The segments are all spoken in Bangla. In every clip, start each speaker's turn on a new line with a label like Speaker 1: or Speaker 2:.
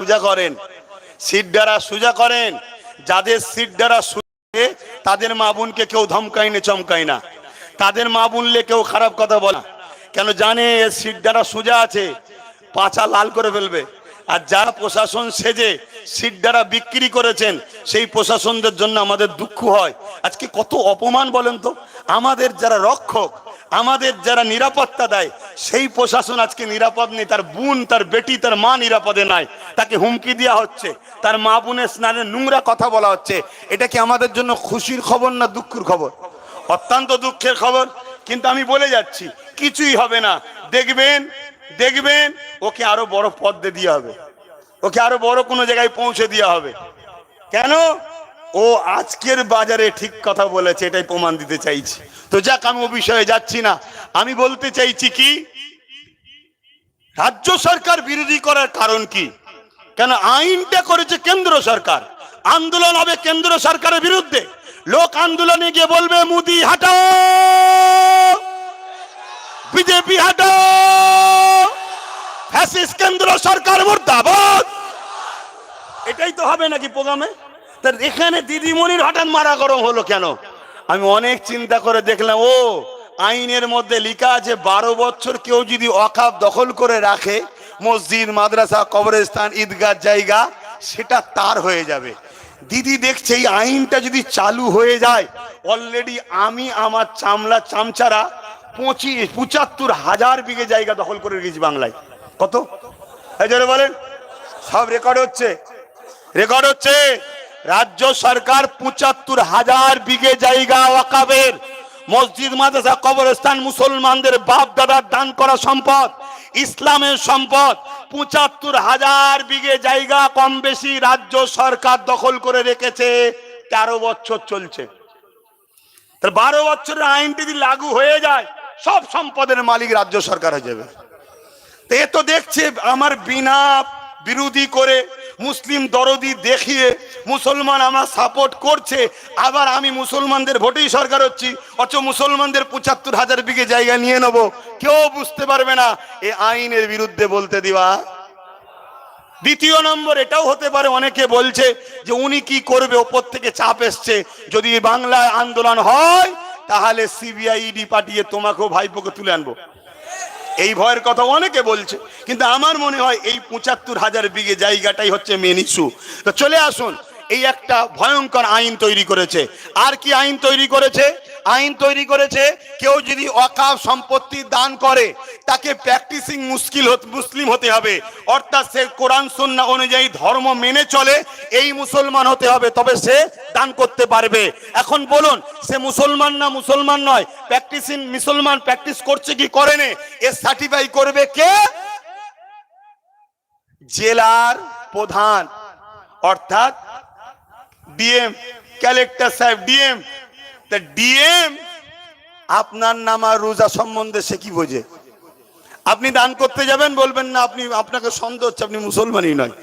Speaker 1: সোজা করেন, সিট ডারা সোজা করেন, যাদের সিট ডারা সুজে তাদের মা বোনকে কেউ ধমকায় না, চমকায় না। তাদের মা বোনলে কেউ খারাপ কথা বলা কেন জানে এ সিট দ্বারা সোজা আছে? পাছা লাল করে ফেলবে। আর যারা প্রশাসন সেজে সিট দ্বারা বিক্রি করেছেন, সেই প্রশাসনদের জন্য আমাদের দুঃখ হয়। আজকে কত অপমান বলেন তো? আমাদের যারা রক্ষক আমাদের যারা নিরাপত্তা দেয়, সেই প্রশাসন আজকে নিরাপদ নেই। তার বোন, তার বেটি, তার মা নিরাপদে নাই। তাকে হুমকি দেওয়া হচ্ছে। তার মা বোনের স্নানের নোংরা কথা বলা হচ্ছে। এটা কি আমাদের জন্য খুশির খবর না দুঃখের খবর? অত্যন্ত দুঃখের খবর। কিন্তু আমি বলে যাচ্ছি, কিছুই হবে না। দেখবেন দেখবেন, ওকে আরও বড় পদ দিয়ে হবে। ওকে আরও বড় কোনো জায়গায় পৌঁছে দেওয়া হবে। কেন? ও আজকের বাজারে ঠিক কথা বলেছে, এটাই প্রমাণ দিতে চাইছি। তো যাক, আমি ও বিষয়ে যাচ্ছি না। আমি বলতে চাইছি কি, রাজ্য সরকার বিরোধী করার কারণ কি? কেন আইনটা করেছে কেন্দ্র সরকার? আন্দোলন হবে কেন্দ্র সরকারের বিরুদ্ধে। লোক আন্দোলনে গিয়ে বলবে, মুদি, হাটাও! বিজেপি, হাটাও! ফ্যাসিস্ট কেন্দ্র সরকার এটাই তো হবে নাকি প্রোগ্রামে? তার এখানে দিদিমণির হঠাৎ মারা গরম হলো কেন? আমি অনেক চিন্তা করে দেখলাম, ও, আইনের মধ্যে লেখা আছে বারো বছর কেউ যদি অকাপ দখল করে রাখে, মসজিদ, মাদ্রাসা, কবরস্থান, ঈদগাহ জায়গা, সেটা তার হয়ে যাবে। দিদি দেখছে এই আইনটা যদি চালু হয়ে যায় অলরেডি আমি আমার চামলা চামচারা পঁচিশ, পঁচাত্তর হাজার বিঘে জায়গা দখল করে রেখেছি বাংলায়। কত? বলেন। সব রেকর্ড হচ্ছে। রেকর্ড হচ্ছে। রাজ্য সরকার পঁচাত্তর হাজার বিঘে জায়গা ওয়াকাবের। মসজিদ, মাদ্রাসা, কবরস্থান, মুসলমানদের বাপ দাদার দান করা সম্পদ, ইসলামের সম্পদ। পঁচাত্তর হাজার বিঘে জায়গা কম বেশি রাজ্য সরকার দখল করে রেখেছে। তেরো বছর চলছে। বারো বছরের আইনটি যদি লাগু হয়ে যায়, সব সম্পদের মালিক রাজ্য সরকার হয়ে যাবে। এ তো দেখছে আমার বিনা বিরোধী করে মুসলিম দরদি দেখিয়ে মুসলমান আমার সাপোর্ট করছে, আবার আমি মুসলমানদের ভোটেই সরকার হচ্ছি, অথচ মুসলমানদের পঁচাত্তর হাজার বিঘে জায়গা নিয়ে নেব। কেউ বুঝতে পারবে না, এ আইনের বিরুদ্ধে বলতে দিবা। দ্বিতীয় নম্বর, এটাও হতে পারে, অনেকে বলছে যে উনি কি করবে, ওপর থেকে চাপ এসছে। যদি বাংলায় আন্দোলন হয়, তাহলে সিবিআই ইডি পাঠিয়ে তোমাকেও ভাইপোকে তুলে আনব। এই ভয়ের কথা অনেকে বলছে, কিন্তু আমার মনে হয় এই পঁচাত্তর হাজার বিঘে জায়গাটাই হচ্ছে মেন ইস্যু তো চলে আসুন, এই একটা ভয়ঙ্কর আইন তৈরি করেছে। আর কি আইন তৈরি করেছে? আইন তৈরি করেছে, কেউ যদি অকাপ সম্পত্তি দান করে, তাকে প্র্যাকটিসিং মুশকিল মুসলিম হতে হবে। অর্থাৎ সে কোরআন সন্না অনুযায়ী ধর্ম মেনে চলে, এই মুসলমান হতে হবে, তবে সে দান করতে পারবে। এখন বলুন, সে মুসলমান না মুসলমান নয়? প্র্যাকটিসিং মুসলমান প্র্যাকটিস করছে কি করে নে? এ সার্টিফাই করবে কে? জেলার প্রধান। অর্থাৎ ডিএম কালেক্টর সাহেব, ডিএম। তা ডিএম, আপনার নাম রোজা সম্বন্ধে সে কি বোঝে? আপনি দান করতে যাবেন, বলবেন না, আপনি, আপনাকে সন্দেহ হচ্ছে, আপনি মুসলমানই নয়।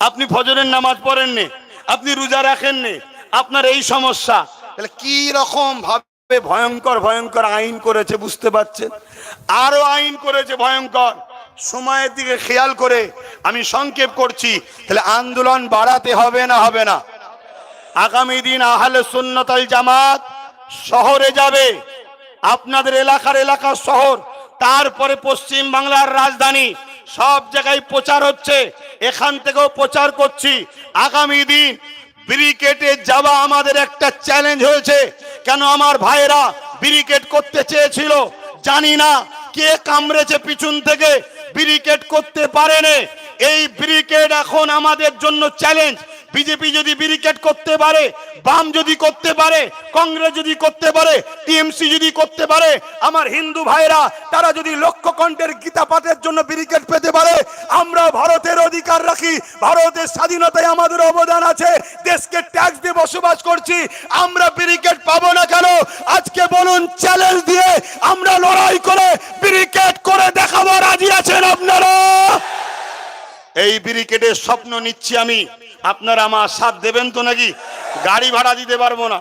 Speaker 1: আপনি ফজরের নামাজ পড়েননি, আপনি রোজা রাখেননি, আপনার এই সমস্যা। তাহলে কি রকম ভাবে ভয়ঙ্কর ভয়ঙ্কর আইন করেছে বুঝতে পারছেন? আরও আইন করেছে ভয়ঙ্কর। সময়ের দিকে খেয়াল করে আমি সংক্ষেপ করছি। তাহলে আন্দোলন বাড়াতে হবে না হবে না। আগামী দিন আহলে সুন্নতাল জামাত শহরে যাবে। আপনাদের এলাকার এলাকার শহর, তারপরে পশ্চিম বাংলার রাজধানী। সব জায়গায় প্রচার হচ্ছে। এখান থেকেও প্রচার করছি। আগামী দিন ব্রিকেটে যাওয়া আমাদের একটা চ্যালেঞ্জ হয়েছে। কেন আমার ভাইয়েরা ব্রিকেট করতে চেয়েছিল? জানি না। কে কামড়েছে পিছন থেকে? ব্রিকেট করতে পারেনি। এই ব্রিকেট এখন আমাদের জন্য চ্যালেঞ্জ। বিজেপি যদি ব্যারিকেড করতে পারে, বাম যদি করতে পারে, কংগ্রেস যদি করতে পারে, টিএমসি যদি করতে পারে, আমার হিন্দু ভাইরা, তারা যদি লক্ষ্য কণ্ঠের গীতা পাঠের জন্য ব্যারিকেড পেতে পারে, আমরা ভারতের অধিকার রাখি, ভারতের স্বাধীনতায় আমাদের অবদান আছে, দেশকে ট্যাক্স দিয়ে বসবাস করছি, আমরা ব্যারিকেড পাবো না কেন? আজকে বলুন, চ্যালেঞ্জ দিয়ে আমরা লড়াই করে ব্যারিকেড করে দেখাবো, রাজি আছেন আপনারা? এই ব্রিকেটের স্বপ্ন নিচ্ছি আমি। আপনারা আমার সাথ দেবেন তো নাকি? গাড়ি ভাড়া দিতে পারব না,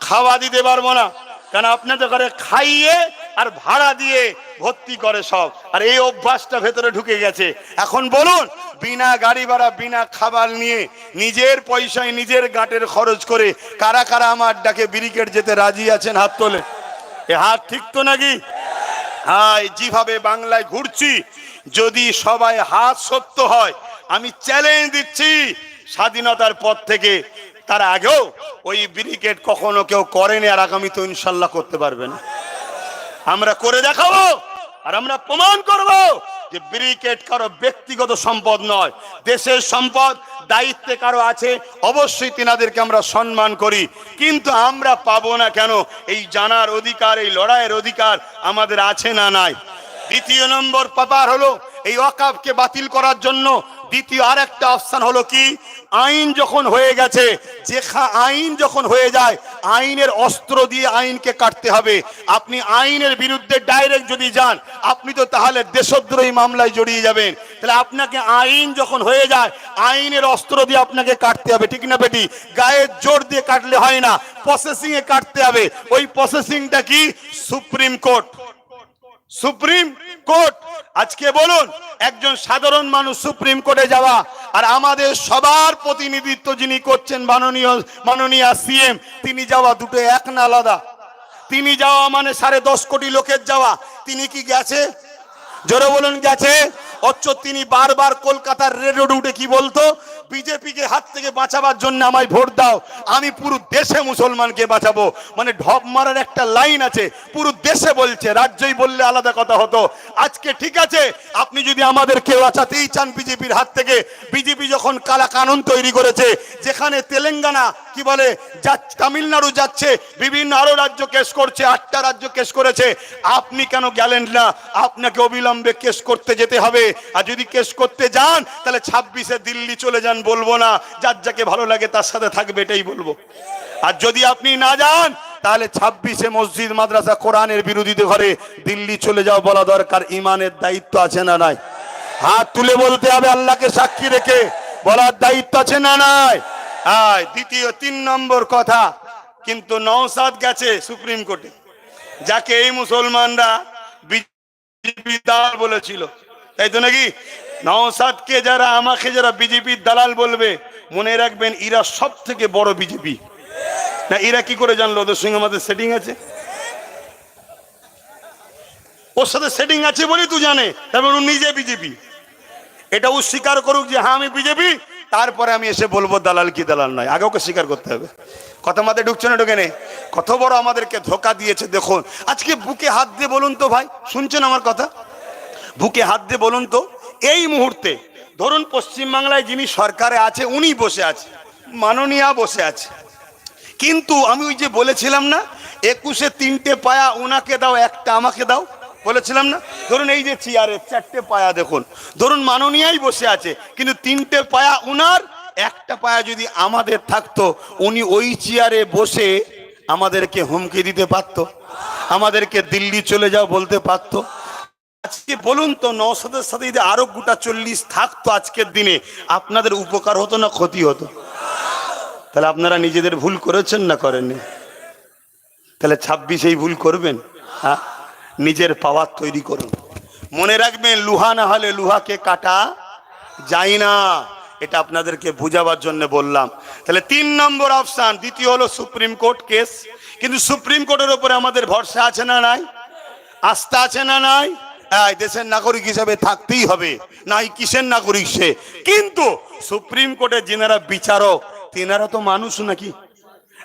Speaker 1: খাওয়া দিতে পারব না। কারণ আপনাদের ঘরে খাইয়ে আর ভাড়া দিয়ে ভর্তি করে সব। আর এই অভ্যাসটা ভেতরে ঢুকে গেছে। এখন বলুন, বিনা গাড়ি ভাড়া, বিনা খাবার নিয়ে নিজের পয়সায় নিজের গাঁটের খরচ করে কারা কারা আমার ডাকে ব্রিকেট যেতে রাজি আছেন হাত তোলে? এ হাত ঠিক তো নাকি? হাই, যেভাবে বাংলায় ঘুরছি, যদি সবাই হাত সত্য হয়, আমি চ্যালেঞ্জ দিচ্ছি। স্বাধীনতার পর থেকে তার আগেও ওই ব্রিকেট কখনো কেউ করেনি আর আগামী তো ইনশাল্লাহ করতে পারবে না। আমরা করে দেখাবো আর আমরা প্রমাণ করব যে ব্রিকেট কারও ব্যক্তিগত সম্পদ নয়, দেশের সম্পদ, দায়িত্বে কারও আছে, অবশ্যই তিনাদেরকে আমরা সম্মান করি। কিন্তু আমরা পাবো না কেন? এই জানার অধিকার, এই লড়াইয়ের অধিকার আমাদের আছে না নাই। দ্বিতীয় নম্বর পাপার হলো এই অকাবকে বাতিল করার জন্য দ্বিতীয় আর একটা অপশন হলো কি? আইন যখন হয়ে গেছে, যেখা আইন যখন হয়ে যায়, আইনের অস্ত্র দিয়ে আইনকে কাটতে হবে। আপনি আইনের বিরুদ্ধে ডাইরেক্ট যদি যান, আপনি তো তাহলে দেশদ্রোহী মামলায় জড়িয়ে যাবেন। তাহলে আপনাকে আইন যখন হয়ে যায়, আইনের অস্ত্র দিয়ে আপনাকে কাটতে হবে। ঠিক না বেটি? গায়ের জোর দিয়ে কাটলে হয় না প্রসেসিং এ কাটতে হবে। ওই প্রসেসিংটা কি? Supreme court. সুপ্রিম কোর্ট, আজকে বলুন, একজন সাধারণ মানুষ সুপ্রিম কোর্টে যাওয়া, আর আমাদের সবার প্রতিনিধিত্ব যিনি করছেন মাননীয় মাননীয় সিএম, তিনি যাওয়া দুটো এক না আলাদা। তিনি যাওয়া মানে সাড়ে দশ কোটি লোকের যাওয়া। তিনি কি গেছে? জোরে বলুন, গেছে? অচ্ছ তিনি বারবার কলকাতার রেড রোড উঠে কি বলতো? বিজেপিকে হাত থেকে বাঁচাবার জন্য আমায় ভোট দাও। আমি পুরো দেশে মুসলমানকে বাঁচাবো। মানে ঢপ মারার একটা লাইন আছে। পুরো দেশে বলছে, রাজ্যই বললে আলাদা কথা হতো। আজকে ঠিক আছে, আপনি যদি আমাদের কেউ বাঁচাতেই চান বিজেপির হাত থেকে, বিজেপি যখন কালা কানুন তৈরি করেছে, যেখানে তেলেঙ্গানা কি বলে? তামিলনাড়ু যাচ্ছে, বিভিন্ন আরও রাজ্য কেস করছে, আটটা রাজ্য কেস করেছে। আপনি কেন গেলেন না? আপনাকে অবিলম্বে কেস করতে যেতে হবে। আর যদি কেস করতে যান, তাহলে ছাব্বিশে দিল্লি চলে যান, বলব না। যার যাকে ভালো লাগে, তার সাথে থাকবে, এটাই বলব। আর যদি আপনি না যান, তাহলে ছাব্বিশে মসজিদ, মাদ্রাসা, কোরআনের বিরোধীতে ঘরে দিল্লি চলে যাও বলা দরকার। ইমানের দায়িত্ব আছে না নাই? হাত তুলে বলতে হবে আল্লাহকে সাক্ষী রেখে। বলার দায়িত্ব আছে না নাই? দ্বিতীয় তিন নম্বর কথা, কিন্তু নওসাদ গেছে সুপ্রিম কোর্টে। যাকে এই মুসলমানরা বিজেপি দালাল বলেছিল। তাই তো নাকি? নওসাদকে যারা, আমাকে যারা বিজেপির দালাল বলবে, মনে রাখবেন এরা সব থেকে বড় বিজেপি। না এরা কি করে জানলো? ওদের সঙ্গে আমাদের সেটিং আছে। ওর সাথে সেটিং আছে বলেই তুই জানে। তারপর নিজে বিজেপি। এটা ও স্বীকার করুক যে হ্যাঁ আমি বিজেপি তারপরে আমি এসে বলব, দালাল কি দালাল নয়, আগে ওকে স্বীকার করতে হবে। কথা মাথায় ঢুকছে না, ঢুকে নেই কত বড় আমাদেরকে ধোকা দিয়েছে, দেখুন। আজকে বুকে হাত দিয়ে বলুন তো ভাই, শুনছেন আমার কথা? বুকে হাত দিয়ে বলুন তো, এই মুহূর্তে, ধরুন পশ্চিমবাংলায় যিনি সরকারে আছে, উনি বসে আছে, মাননীয়া বসে আছে। কিন্তু আমি ওই যে বলেছিলাম না, একুশে তিনটে পায়া ওনাকে দাও, একটা আমাকে দাও বলেছিলাম না? ধরুন এই যে চেয়ারে চারটে পায়া দেখুন, ধরুন মাননীয়াই বসে আছে, কিন্তু তিনটে পায়া উনার, একটা পায়া যদি আমাদের থাকতো, উনি ওই চেয়ারে বসে আমাদেরকে হুমকি দিতে পারতো, আমাদেরকে দিল্লি চলে যাও বলতে পারতো। আজকে বলুন তো নৌসাদের সাথে যদি আরও গোটা চল্লিশ থাকতো আজকের দিনে, আপনাদের উপকার হতো না ক্ষতি হতো? তাহলে আপনারা নিজেদের ভুল করেছেন না করেননি? তাহলে ছাব্বিশেই ভুল করবেন হ্যাঁ? নিজের পাওয়ার তৈরি করুন। মনে রাখবেন, লুহা না হলে লুহাকে কাটা যায় না। এটা আপনাদেরকে বুঝাবার জন্য বললাম। তাহলে তিন নম্বর অপশান, দ্বিতীয় হলো সুপ্রিম কোর্ট কেস। কিন্তু সুপ্রিম কোর্টের উপরে আমাদের ভরসা আছে না নাই? আস্থা আছে না নাই? দেশের নাগরিক হিসাবে থাকতেই হবে। নাই, কিসের নাগরিক সে? কিন্তু সুপ্রিম কোর্টের যিনারা বিচারক, তেনারা তো মানুষ নাকি?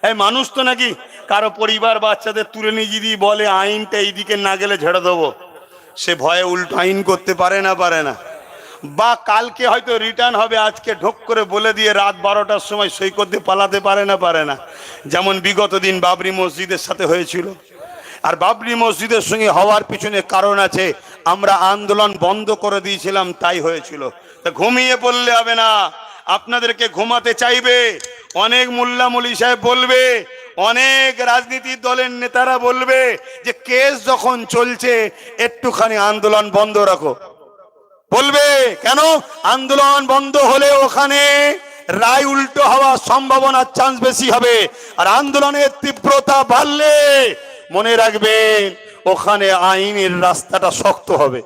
Speaker 1: এই মানুষ তো নাকি কারও পরিবার বাচ্চাদের তুলে নিয়ে যদি বলে আইনটা এইদিকে না গেলে ঝেড়ে দেবো। সে ভয়ে উল্টো আইন করতে পারে না পারে না। বা কালকে হয়তো রিটার্ন হবে, আজকে ঢোক করে বলে দিয়ে রাত বারোটার সময় সই করতে পালাতে পারে না পারে না। যেমন বিগত দিন বাবরি মসজিদের সাথে হয়েছিল। আর বাবরি মসজিদের সঙ্গে হওয়ার পিছনে কারণ আছে, আমরা আন্দোলন বন্ধ করে দিয়েছিলাম, তাই হয়েছিল। তা ঘুমিয়ে পড়লে হবে না। আপনাদেরকে ঘুমাতে চাইবে। অনেক মোল্লা মলি সাহেব বলবে, অনেক রাজনীতির দলের নেতারা বলবে যে কেস যখন চলছে, একটুখানি আন্দোলন বন্ধ রাখো। বলবে, কেন? আন্দোলন বন্ধ হলে ওখানে রায় উল্টো হওয়ার সম্ভাবনার চান্স বেশি হবে। আর আন্দোলনের তীব্রতা বাড়লে মনে রাখবেন ওখানে আইনের রাস্তাটা শক্ত হবে।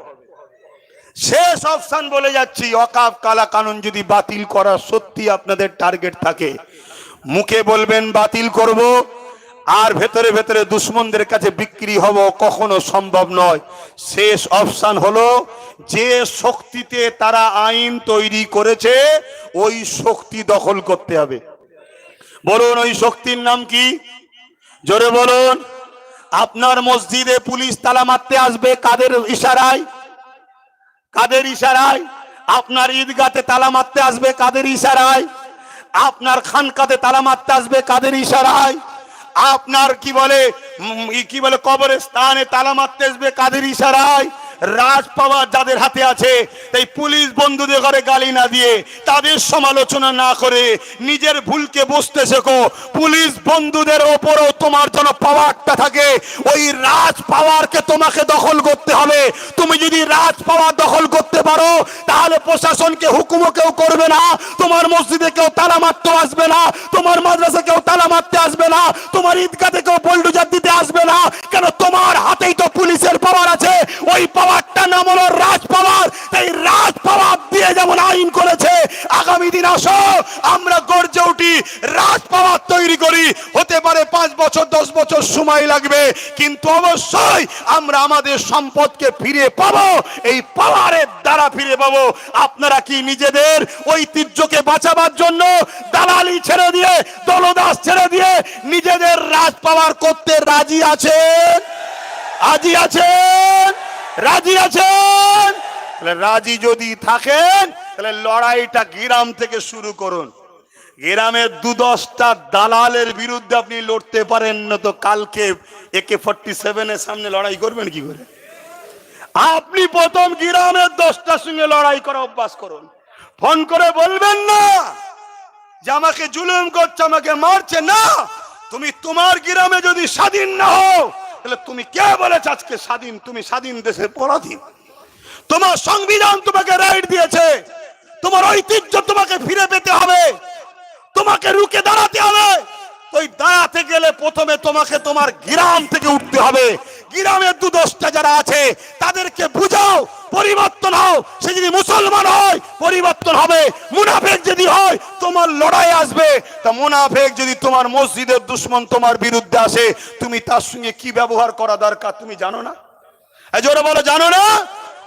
Speaker 1: শেষ অপশান বলে যাচ্ছি, অকাপ কালা কানুন যদি বাতিল করা সত্যি আপনাদের টার্গেট থাকে। মুখে বলবেন, বাতিল করব, আর ভেতরে ভেতরে দুশ্মনদের কাছে বিক্রি হব কখনো সম্ভব নয়। শেষ অপশান হলো, যে শক্তিতে তারা আইন তৈরি করেছে, ওই শক্তি দখল করতে হবে। বলুন, ওই শক্তির নাম কি? জোরে বলুন। আপনার মসজিদে পুলিশ তালা মারতে আসবে, কাদের ইশারায়? কাদের ইশারায়? আপনার ঈদগাতে তালা মারতে আসবে কাদের ইশারায়? আপনার খানকাতে তালা মারতে আসবে কাদের ইশারায়? আপনার কি বলে কি বলে কবরের স্থানে তালা মারতে আসবে কাদের ইশারায়? রাজ পাওয়ার যাদের হাতে আছে, তাই পুলিশ বন্ধুদের ঘরে গালি না দিয়ে তাদের সমালোচনা না করে নিজের ভুলকে বুঝতে শেখো। পুলিশ বন্ধুদের ওপরও তোমার যেন পাওয়ারটা থাকে, ওই রাজ পাওয়ারকে তোমাকে দখল করতে হবে। তুমি যদি রাজ পাওয়ার দখল করতে পারো, তাহলে প্রশাসনকে হুকুমও কেউ করবে না, তোমার মসজিদে কেউ তালা মারতে আসবে না, তোমার মাদ্রাসা কেউ তালা মারতে আসবে না, তোমার ঈদগাতে কেউ বল্ডুজার দিতে আসবে না, কেন তোমার হাতেই তো পুলিশের পাওয়ার ওই পাওয়ারটা নাম হলো রাজ পাওয়ার। এই রাজ পাওয়ার দিয়ে যেমন আইন করেছে, আগামী দিন আসো, আমরা গর্জে উঠি, রাজ পাওয়ার তৈরি করি। হতে পারে পাঁচ বছর, দশ বছর সময় লাগবে, কিন্তু অবশ্যই আমরা আমাদের সম্পদকে ফিরে পাবো, এই পাওয়ারের দ্বারা ফিরে পাবো। আপনারা কি নিজেদের ঐতিহ্যকে বাঁচাবার জন্য দালালি ছেড়ে দিয়ে, দলদাস ছেড়ে দিয়ে নিজেদের রাজ পাওয়ার করতে রাজি আছেন? রাজি আছেন? রাজি আছেন? তাহলে রাজি যদি থাকেন, তাহলে লড়াইটা গ্রাম থেকে শুরু করুন। গ্রামের দু দশটা দালালের বিরুদ্ধে আপনি লড়তে পারেন না তো কালকে একে ফর্টি সেভেনের সামনে লড়াই করবেন কি করে? আপনি প্রথম গ্রামের দশটার সঙ্গে লড়াই করা অভ্যাস করুন। ফোন করে বলবেন না যে আমাকে জুলুম করছে, আমাকে মারছে। না, তুমি তোমার গ্রামে যদি স্বাধীন না হও তাহলে তুমি কে বলেছ আজকে স্বাধীন? তুমি স্বাধীন দেশের পরাধীন তোমার সংবিধান তোমাকে রাইট দিয়েছে। তোমার ঐতিহ্য তোমাকে ফিরে পেতে হবে। তোমাকে রুকে দাঁড়াতে হবে। ওই দাঁড়াতে গেলে প্রথমে তোমাকে তোমার গ্রাম থেকে উঠতে হবে। গ্রামের দু দশটা যারা আছে, তাদেরকে বুঝাও, পরিবর্তন হও। সে যদি মুসলমান হয়, পরিবর্তন হবে। মুনাফেক যদি হয় তোমার লড়াই আসবে, তা মোনাফেক যদি তোমার মসজিদের দুশ্মন তোমার বিরুদ্ধে আসে, তুমি তার সঙ্গে কি ব্যবহার করা দরকার তুমি জানো না? জোরে বলো, জানো না?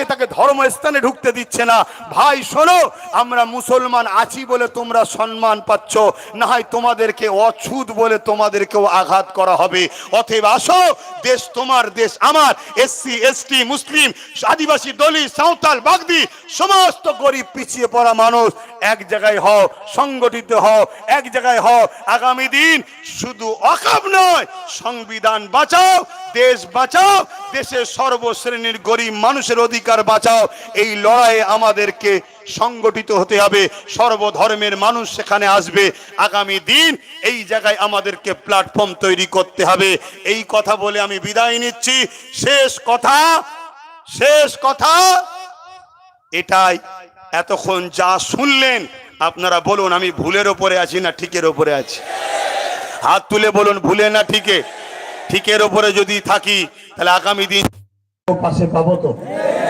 Speaker 1: আজকে তাকে ধর্মস্থানে ঢুকতে দিচ্ছে না। ভাই, শোনো, আমরা মুসলমান আছি বলে তোমরা সম্মান পাচ্ছ না হয় তোমাদেরকে অছুত বলে তোমাদেরকেও আঘাত করা হবে। অতএব আসো, দেশ তোমার, দেশ আমার। এসসি, এসটি, মুসলিম, আদিবাসী, দলিত, সাঁওতাল, বাগদি, সমস্ত গরিব, পিছিয়ে পড়া মানুষ এক জায়গায় হও, সংগঠিত হও, এক জায়গায় হও। আগামী দিন শুধু অকাব নয়, সংবিধান বাঁচাও, দেশ বাঁচাও, দেশের সর্বশ্রেণীর গরিব মানুষের অধিকার বাঁচাও। এই লড়াইয়ে আমাদেরকে সংগঠিত হতে হবে। সর্বধর্মের মানুষ সেখানে আসবে। আগামী দিন এই জায়গায় আমাদেরকে প্ল্যাটফর্ম তৈরি করতে হবে। এই কথা বলে আমি বিদায় নিচ্ছি। শেষ কথা শেষ কথা, এটাই। এতক্ষণ যা শুনলেন, আপনারা বলুন, আমি ভুলের ওপরে আছি না ঠিকের ওপরে আছি? হাত তুলে বলুন, ভুলে না ঠিকে? ঠিকের ওপরে যদি থাকি, তাহলে আগামী দিন
Speaker 2: পাশে পাবো তো?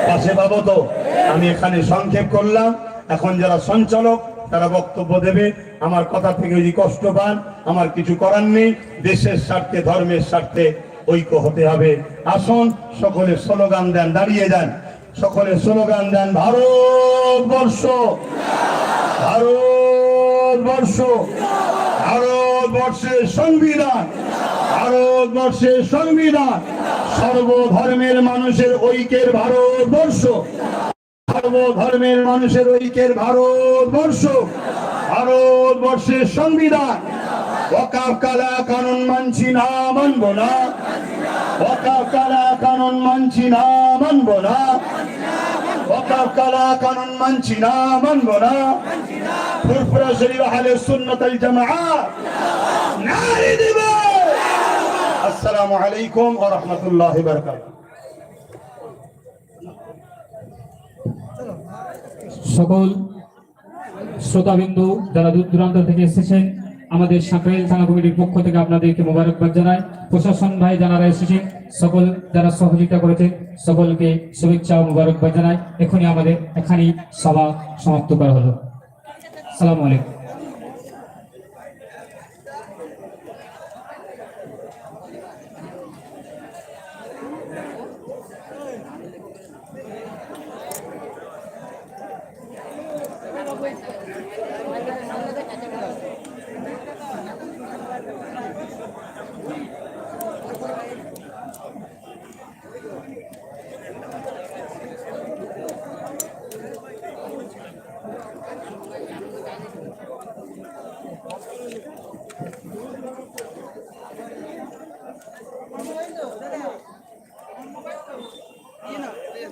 Speaker 2: পাশে পাবো তো? আমি এখানে সংক্ষেপ করলাম। এখন যারা সঞ্চালক, তারা বক্তব্য দেবে। আমার কথা থেকে যদি কষ্ট পান, আমার কিছু করার নেই। দেশের স্বার্থে, ধর্মের স্বার্থে ঐক্য হতে হবে। আসুন সকলে স্লোগান দেন, দাঁড়িয়ে যান। সকলে স্লোগান দেন, ভারতবর্ষ! ভারতবর্ষ! ভারতবর্ষের সংবিধান! ভারতবর্ষের সংবিধান! সর্বধর্মের মানুষের ঐক্যের ভারতবর্ষ। সর্বধর্মের মানুষের ঐক্যের ভারতবর্ষ। ভারতবর্ষের সংবিধান। ওয়াকাফ কালা কানুন মানছি না, মানব না।
Speaker 1: ওকাব কালা কানুন মানছি না, মানবো না। ওকাব কালা কানুন মানছি না, মানবো না। ফুরফুরা শরীফ আহলে সুন্নাত আল জামাআত নারী দিব আসসালামু আলাইকুম ওয়া রাহমাতুল্লাহি ওয়া বারাকাতুহু।
Speaker 3: সকল শ্রোতাবিন্দু যারা দূর দূরান্ত থেকে এসেছেন, আমাদের সাঁকরাইল থানা কমিটির পক্ষ থেকে আপনাদেরকে মোবারকবাদ জানাই। প্রশাসন ভাই যারা এসেছেন, সকল যারা সহযোগিতা করেছেন, সকলকে শুভেচ্ছা ও মোবারকবাদ জানাই। এখনই আমাদের এখানেই সভা সমাপ্ত করা হলো। সালামু আলাইকুম।